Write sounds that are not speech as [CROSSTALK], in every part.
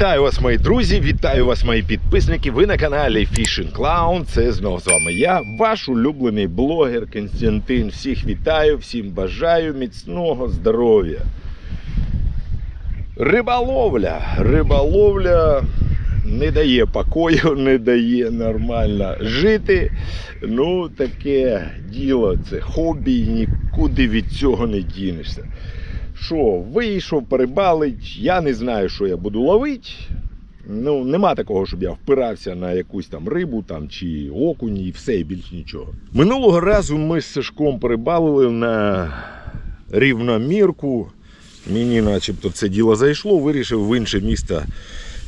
Вітаю вас, мої друзі! Вітаю вас, мої підписники. Ви на каналі Fishing Clown. Це знову з вами я, ваш улюблений блогер Константин. Всіх вітаю, всім бажаю міцного здоров'я. Риболовля. Риболовля не дає покою, [LAUGHS] не дає нормально жити. Ну, таке діло, це хобі, і нікуди від цього не дінешся. Що, вийшов, перебалить, я не знаю, що я буду ловити. Ну, нема такого, щоб я впирався на якусь там рибу там, чи окуні і все, і більш нічого. Минулого разу ми з Сашком перебалили на рівномірку. Мені начебто це діло зайшло, вирішив в інше місто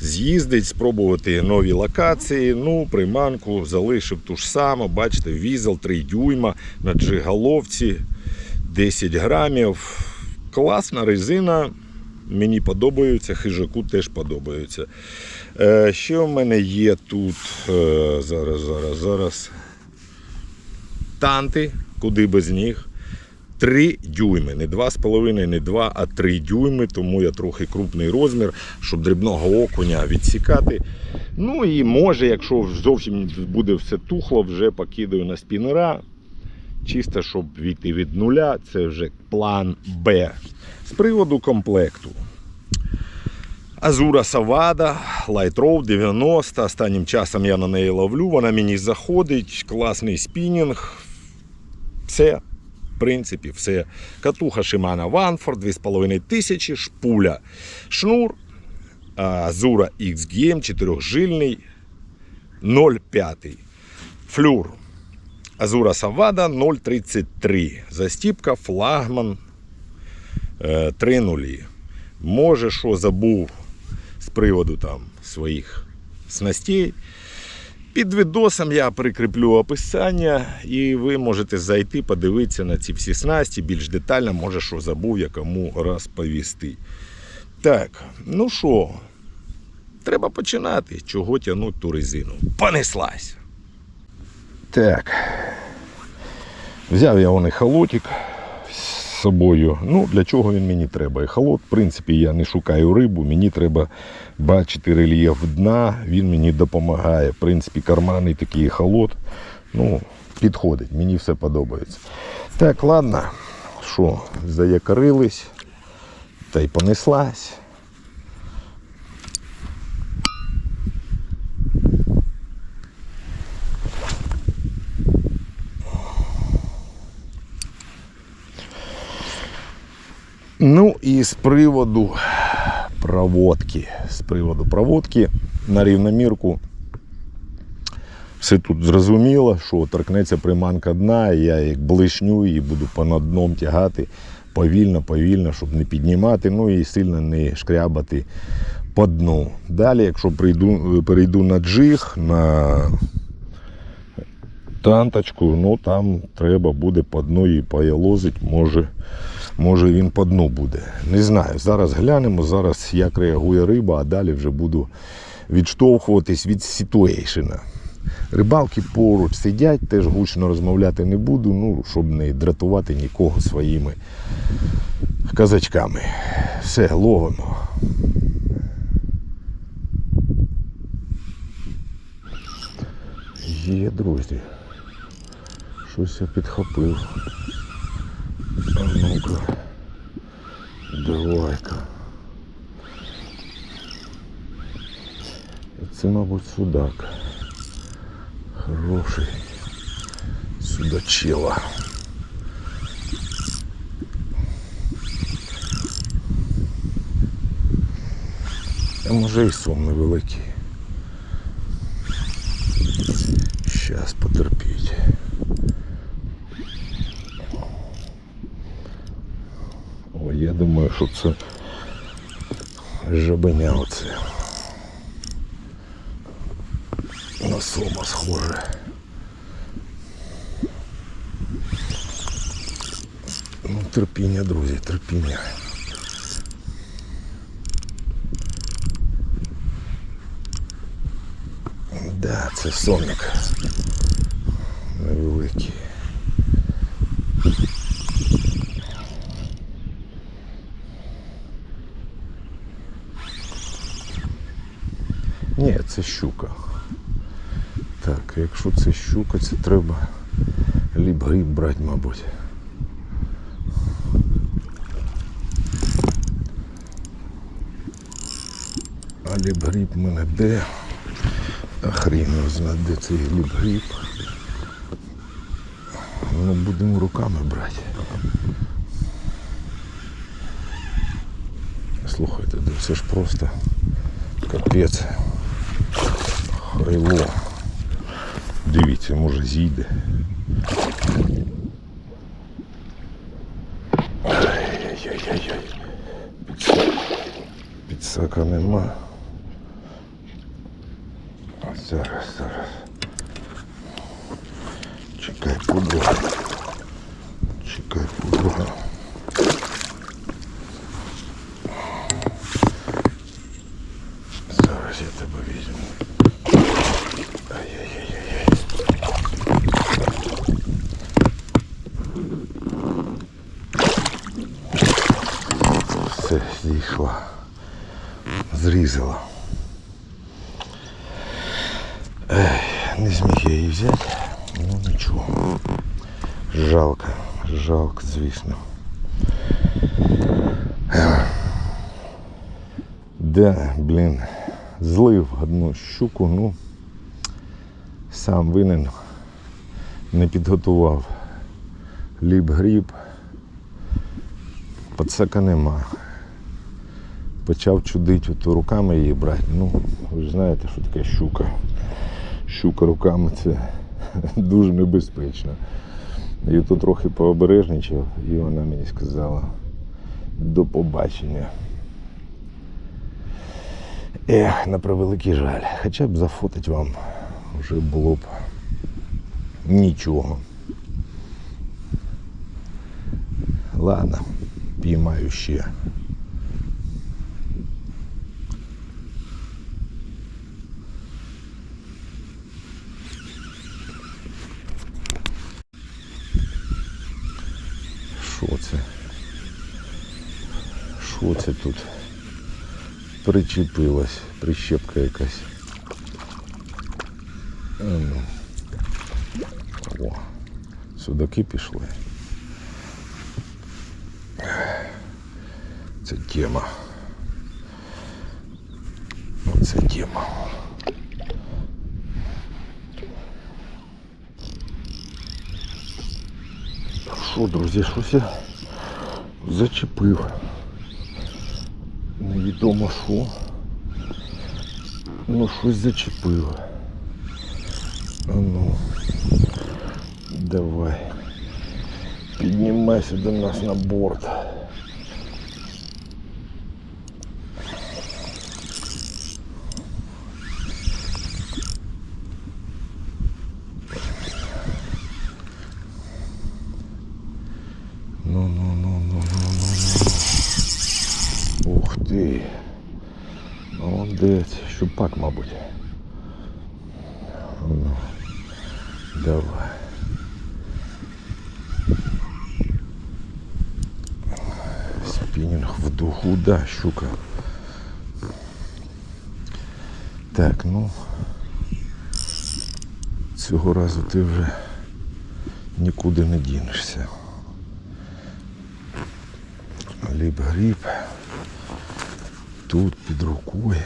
з'їздити, спробувати нові локації. Ну, приманку залишив ту ж саму, бачите, візел 3 дюйма на джиголовці 10 грамів. Класна резина. Мені подобається, хижаку теж подобається. Е, ще в мене є тут е, зараз, зараз, зараз танти, куди без них. 3 дюйми, не 2,5, не 2, а 3 дюйми, тому я трохи крупний розмір, щоб дрібного окуня відсікати. Ну і може, якщо зовсім буде все тухло, вже покидаю на спінера. Чисто, щоб війти від нуля, це вже план Б. З приводу комплекту. Азура Савада, Light Row 90. Останнім часом я на неї ловлю, вона мені заходить, класний спінінг. Все, в принципі, все. Катуха Shimano Ванфорд 2500, шпуля, шнур, Азура XGM 4жильний 0,5. Флюр. Азура Савада 0,33. Застіпка, флагман 3,0. Може, що забув з приводу там своїх снастей. Під відосом я прикріплю описання, і ви можете зайти, подивитися на ці всі снасті більш детально, може, що забув я кому розповісти. Так, ну що, треба починати, чого тягнути ту резину. Понеслась! Так. Взяв я вон холотик з собою. Ну, для чого він мені треба? Ехолот, в принципі, я не шукаю рибу, мені треба бачити рельєф дна, він мені допомагає. В принципі, карманний такий ехолот. Ну, підходить, мені все подобається. Так, ладно, що, заякорились, та й понеслась. Ну і з приводу проводки. З приводу проводки на рівномірку. Все тут зрозуміло, що торкнеться приманка дна, я як блишню і буду понад дном тягати повільно, повільно, щоб не піднімати, ну і сильно не шкрябати по дну. Далі, якщо прийду, перейду на джиг, на танточку, ну там треба буде по дну і поялозить, може, може він по дну буде. Не знаю. Зараз глянемо, зараз як реагує риба, а далі вже буду відштовхуватись від ситуейшена. Рибалки поруч сидять, теж гучно розмовляти не буду, ну, щоб не дратувати нікого своїми казачками. Все, ловимо. Є, друзі. Щось я підхопив. Ну-ка. Давай-ка. Це, мабуть, судак. Хороший судачила. А може і сом невеликий. Щас потерпіть. що це жабеня оце. На сома схоже. Ну, терпіння, друзі, терпіння. Да, це сомник. Невеликий. Це щука. Так, якщо це щука, це треба ліп гриб брати, мабуть. А ліп гриб мене де? Хрін знає, де цей ліп гриб. Ну, будемо руками брати. Слухайте, да це ж просто капець. Хайло. Дивіться, може зійде. Ай-яй-яй-яй. Підсака нема. А зараз, зараз. Чекай подруга. Чекай подруга. Зараз я тебе візьму. Ай-яй-яй-яй. Все, зійшла. Зрізала. Ех, не зміг я її взяти. Ну нічого. Жалко, жалко, звісно. Да, блін, злив одну щуку, ну сам винен не підготував. Ліп гріб, пацака нема. Почав чудити ото руками її брати. Ну, ви ж знаєте, що таке щука. Щука руками це [LAUGHS] дуже небезпечно. І то трохи пообережничав, і вона мені сказала до побачення. Ех, на превеликий жаль. Хоча б зафотить вам вже було б нічого. Ладно, піймаю ще. Що це? Що це тут? Причепилась, прищепка якась. О, судаки пішли. Це тема. Оце тема. Що, друзі, щось я зачепив. Невідомо що. Ну щось зачепив. А ну. Давай. Піднімайся до нас на борт. Ну, ну, ну, ну, ну, ну, ну. Ух ти. Молодець. Щупак, мабуть. Ну, давай. Спінінг в духу, да, щука. Так, ну цього разу ти вже нікуди не дінешся. Ліп гріб. Тут під рукою.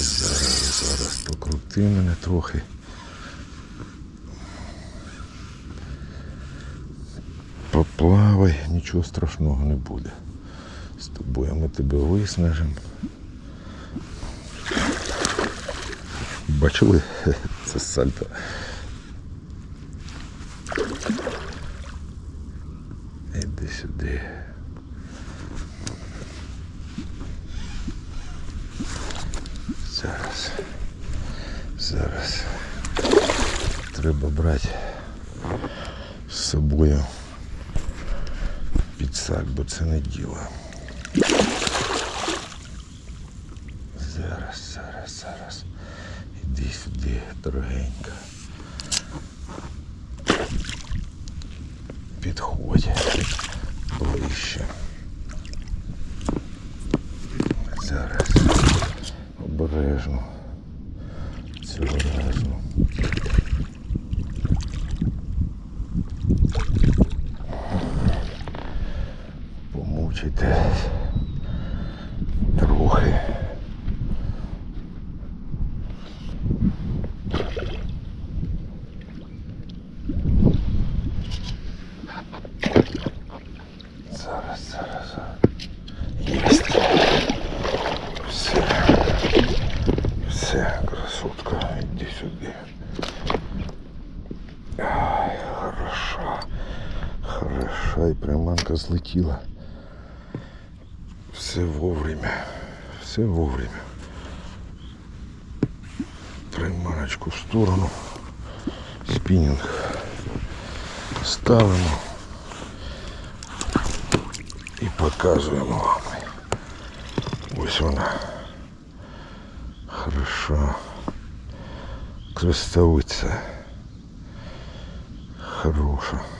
Зараз, зараз покрути мене трохи. Нічого страшного не буде. З тобою ми тебе виснажимо. Бачили? [LAUGHS] Це сальто. Іди сюди. Зараз. Зараз. Треба брати з собою підсак, бо це не діло. Зараз, зараз, зараз. Іди сюди, дорогенька. приманка злетіла. Все вовремя. Все вовремя. Приманочку в сторону. Спінінг ставимо і показуємо вам. Ось вона. Хорошо. Крестовиця. Хороша.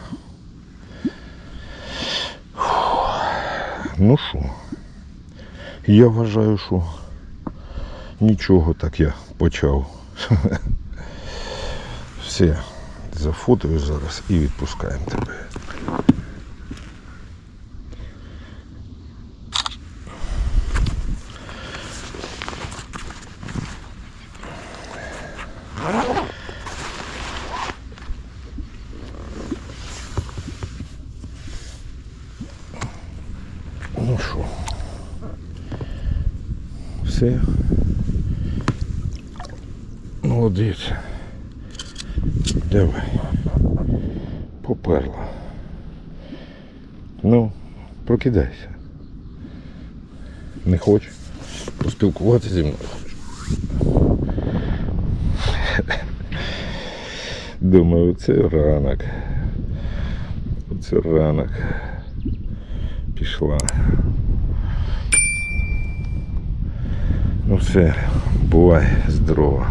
Ну що? Я вважаю, що нічого так я почав. [LAUGHS] Все, зафотою зараз і відпускаємо тебе. Ну що? Все. Молодець. Давай. Поперла. Ну, прокидайся. Не хочеш? Поспілкуватися зі мною? Думаю, це ранок. Це ранок. Пішла. Ну все, бувай здорово.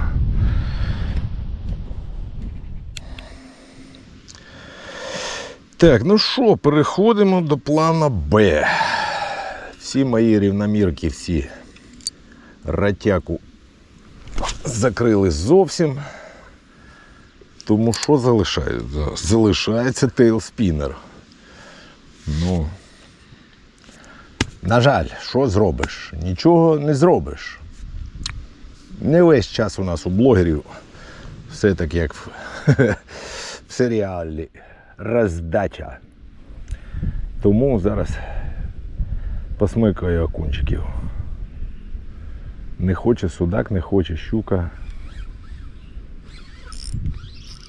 Так, ну що, переходимо до плана Б. Всі мої рівномірки, всі ратяку закрили зовсім. Тому що залишається? Залишається тейлспінер. Ну, на жаль, що зробиш? Нічого не зробиш. Не весь час у нас у блогерів все так як в, [LAUGHS] в серіалі роздача. Тому зараз посмикаю окунчиків. Не хоче судак, не хоче щука.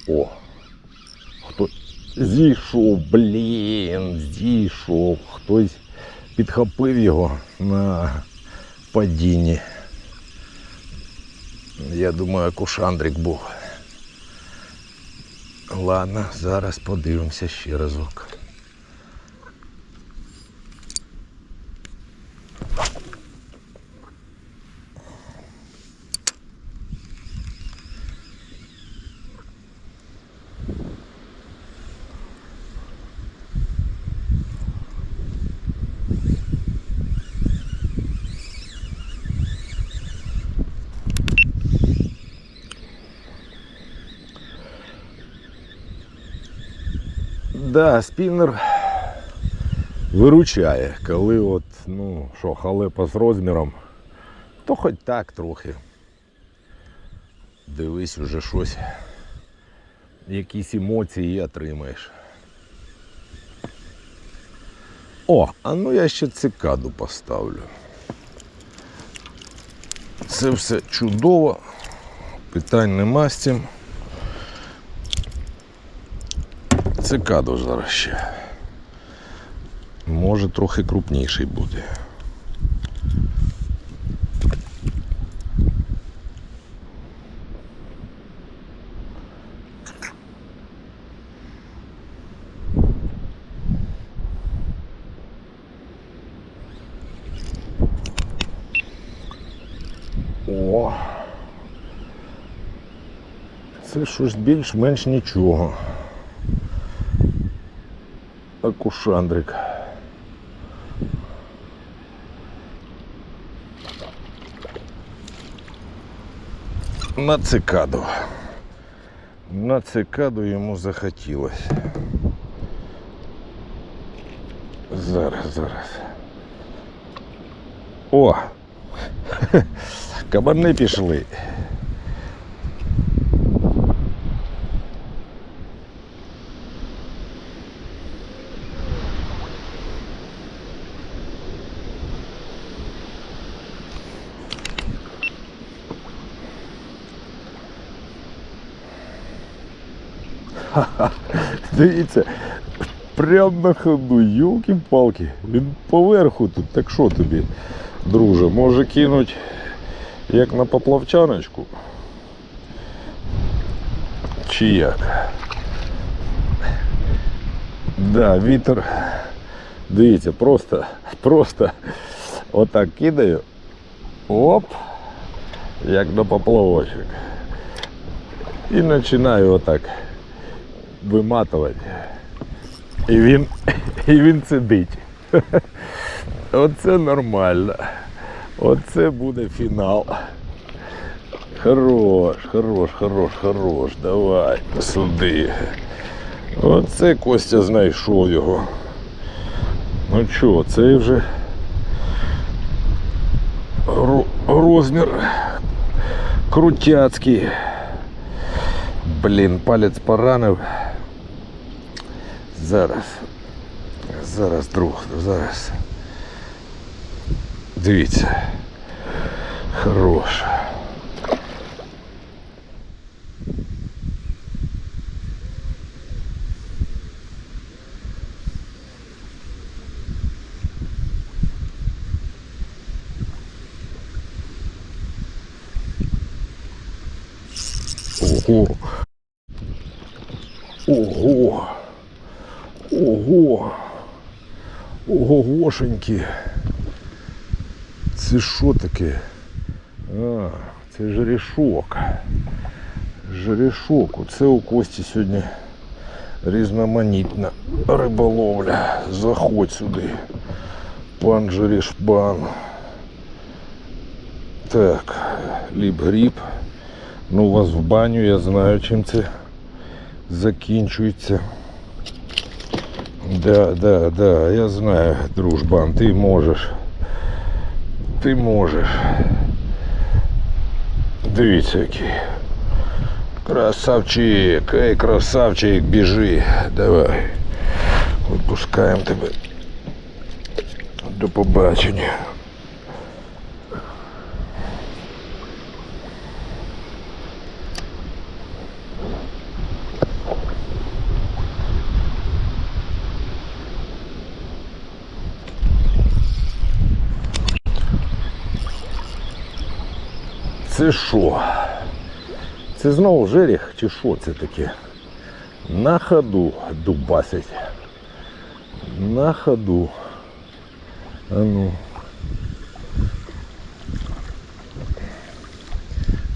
О! Хто зійшов, блін, зійшов. Хтось підхопив його на падінні. Я думаю, кушандрик був. Ладно, зараз подивимося ще разок. Да, спіннер виручає, коли от, ну, що, халепа з розміром, то хоч так трохи. Дивись вже щось. Якісь емоції отримаєш. О, а ну я ще цикаду поставлю. Це все чудово, питань нема з цим. Цикаду зараз ще. Може трохи крупніший буде. О! Це щось більш-менш нічого. Акушандрик. на цикаду. На цикаду йому захотілося. Зараз, зараз. О! [LAUGHS] Кабани пішли. Дивіться, прям на ходу, юлки-палки. Він поверху тут. Так що тобі, друже, може кинуть як на поплавчаночку? Чи як? Да, вітер. Дивіться, просто, просто отак кидаю. Оп, як на поплавочок. І починаю отак виматувати. І він, [LAUGHS] і він сидить. [LAUGHS] Оце нормально. Оце буде фінал. Хорош, хорош, хорош, хорош. Давай, сюди. Оце Костя знайшов його. Ну що, цей вже розмір крутяцький. Блін, палець поранив. Зараз. Зараз, друг, зараз. Дивіться. Хорош. Ого. Ого. Ого. Ого-гошеньки. Це що таке? А, це жерешок. Жерешок. Оце у Кості сьогодні різноманітна риболовля. Заходь сюди. Пан Жерешбан. Так, ліп-гріб. Ну, у вас в баню, я знаю, чим це закінчується. Да, да, да, я знаю, дружбан, ты можешь. Ти можеш. Дивіться який. Красавчик, ей, красавчик, біжи. Давай. Відпускаємо тебе. До побачення. Це що? Це знову жеріх чи що це таке? На ходу дубасить. На ходу. А ну.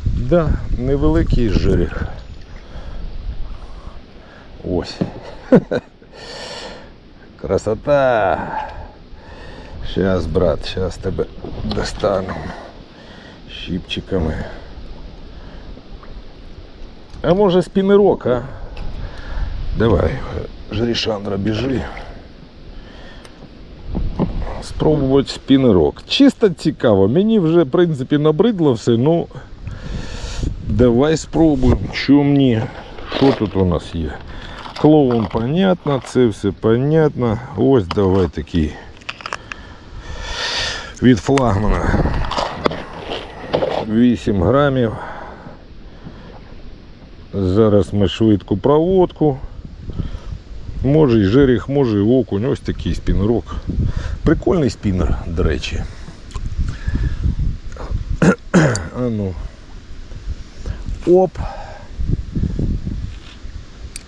Да, невеликий жеріх. Ось. [LAUGHS] Красота. Сейчас, брат, сейчас тебе достану щипчиками. А може спінерок, а? Давай, Жерішандра, біжи. Спробувати спінерок. Чисто цікаво. Мені вже, в принципі, набридло все, ну давай спробуємо. Що мені? Що тут у нас є? Клоун понятно, це все понятно. Ось давай такий від флагмана. 8 грамів. Зараз ми швидку проводку. Може і жеріх, може і окунь. Ось такий спінерок. Прикольний спінер, до речі. А ну. Оп.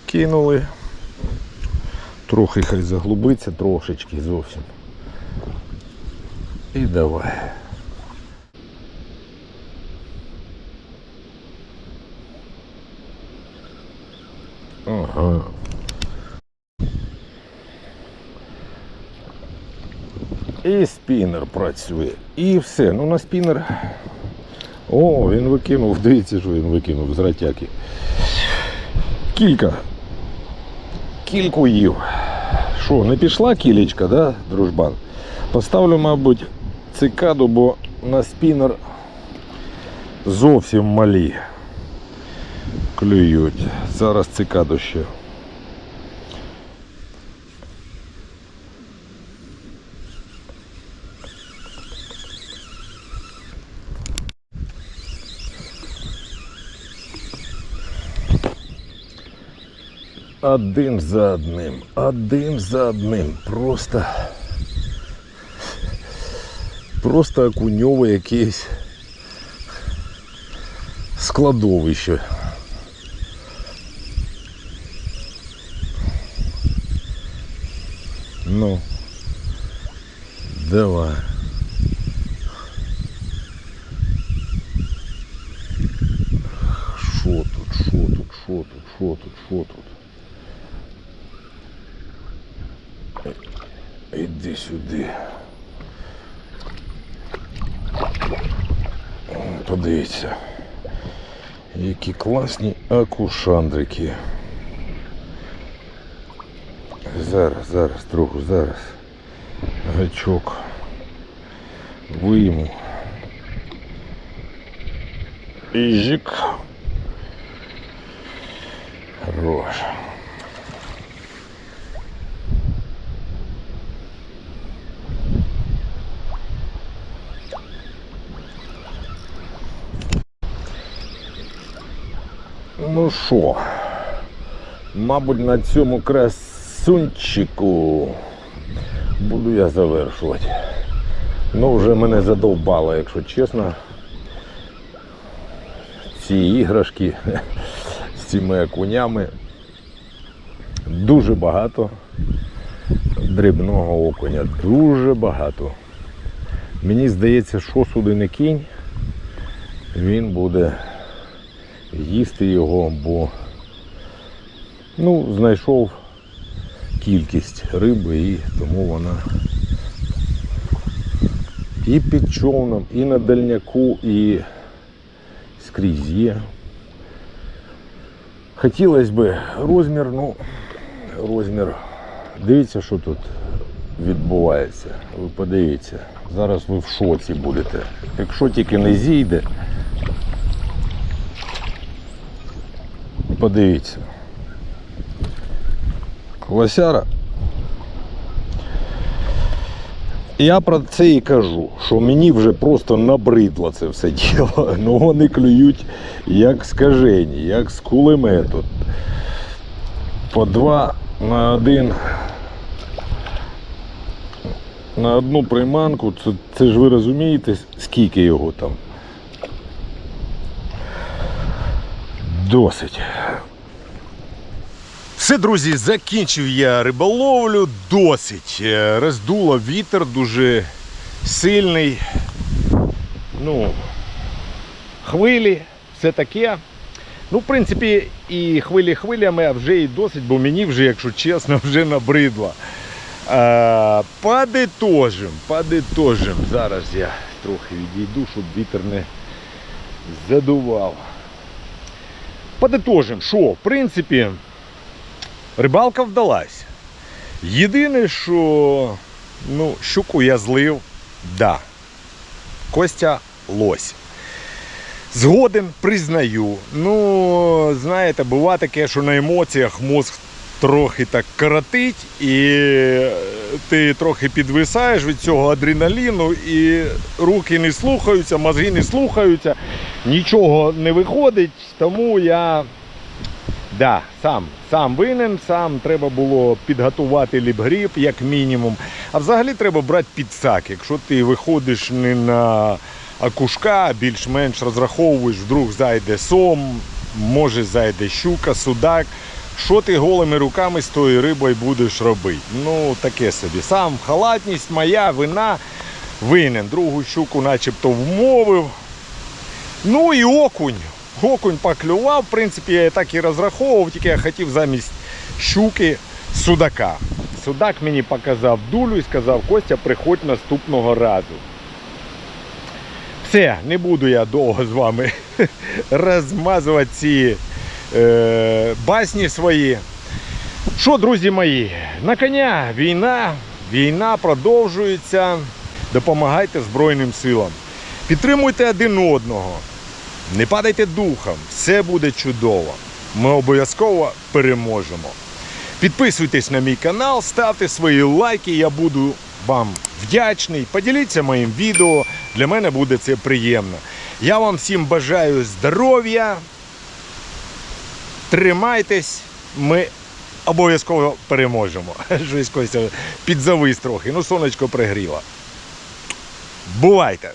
Кинули. Трохи хай заглубиться, трошечки зовсім. І давай. Ага. І спінер працює. І все. Ну на спінер О, він викинув, дивіться, що він викинув з ратяки. Кілька. Кільку їв. Що, не пішла кілечка, да, дружбан? Поставлю, мабуть, цикаду, бо на спінер зовсім малі. Клюють. Зараз цикаду ще. Один за одним, один за одним. Просто. Просто окуньове якесь складовище. Ну, давай. Що тут, що тут, що тут, що тут, що тут? Іди сюди. Подивіться. Які класні акушандрики. Зараз, зараз, трохи, зараз. Гачок. Вийму. Іжик. Хорош. Ну що, мабуть, на цьому красунчику буду я завершувати. Ну, вже мене задовбало, якщо чесно. Ці іграшки [LAUGHS] з цими окунями. Дуже багато дрібного окуня. Дуже багато. Мені здається, що сюди не кінь, він буде їсти його, бо ну, знайшов кількість риби і тому вона і під човном, і на дальняку, і скрізь є. Хотілося б розмір, ну, розмір. Дивіться, що тут відбувається. Ви подивіться. Зараз ви в шоці будете. Якщо тільки не зійде, Подивіться. Лосяра. Я про це і кажу, що мені вже просто набридло це все діло. [LAUGHS] Ну вони клюють як скажені, як з кулемету. По два на один. На одну приманку, це, це ж ви розумієте, скільки його там. Досить. Все, друзі, закінчив я риболовлю. Досить. Е, Роздуло вітер дуже сильний. Ну, хвилі, все таке. Ну, в принципі, і хвилі хвилями, а вже і досить, бо мені вже, якщо чесно, [LAUGHS] вже набридло. А, подитожим, подитожим. Зараз я трохи відійду, щоб вітер не задував. Подитожим, що, в принципі, рибалка вдалась. Єдине, що ну, щуку я злив, да. Костя лось. Згоден, признаю. Ну, знаєте, буває таке, що на емоціях мозг трохи так коротить, і ти трохи підвисаєш від цього адреналіну, і руки не слухаються, мозги не слухаються, нічого не виходить, тому я да, сам, сам винен, сам треба було підготувати ліпгріб, як мінімум. А взагалі треба брати підсак, якщо ти виходиш не на акушка, а більш-менш розраховуєш, вдруг зайде сом, може зайде щука, судак. Що ти голими руками з тою рибою будеш робити? Ну, таке собі. Сам халатність моя, вина винен. Другу щуку начебто вмовив. Ну і окунь. Окунь поклював, в принципі, я так і розраховував, тільки я хотів замість щуки судака. Судак мені показав дулю і сказав, Костя, приходь наступного разу. Все, не буду я довго з вами [LAUGHS] розмазувати ці е, басні свої. Що, друзі мої, на коня війна, війна продовжується. Допомагайте Збройним силам. Підтримуйте один одного. Не падайте духом, все буде чудово. Ми обов'язково переможемо. Підписуйтесь на мій канал, ставте свої лайки, я буду вам вдячний. Поділіться моїм відео, для мене буде це приємно. Я вам всім бажаю здоров'я. Тримайтесь, ми обов'язково переможемо. [LAUGHS] Щось Костя підзавис трохи, ну сонечко пригріло. Бувайте!